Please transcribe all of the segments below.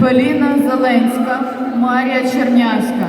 Поліна Зеленська, Марія Черняшка.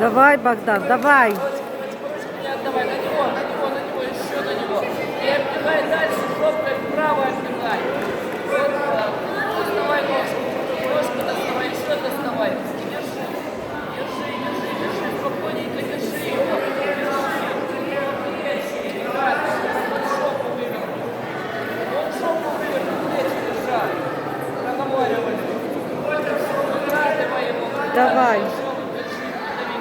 Давай, Богдан, давай. Давай, на него, на него, на него, еще на него. И оббегай дальше, пробкой вправо оббегай. Вот, доставай ножку. Ножку доставай, еще доставай. Давай.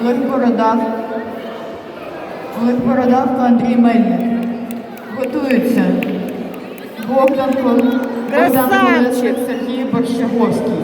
Олег Бородавко, Олег Бородавко, Андрій Мельник. Готуються Богдан Богдан Колесник, Сергій Борщаговський.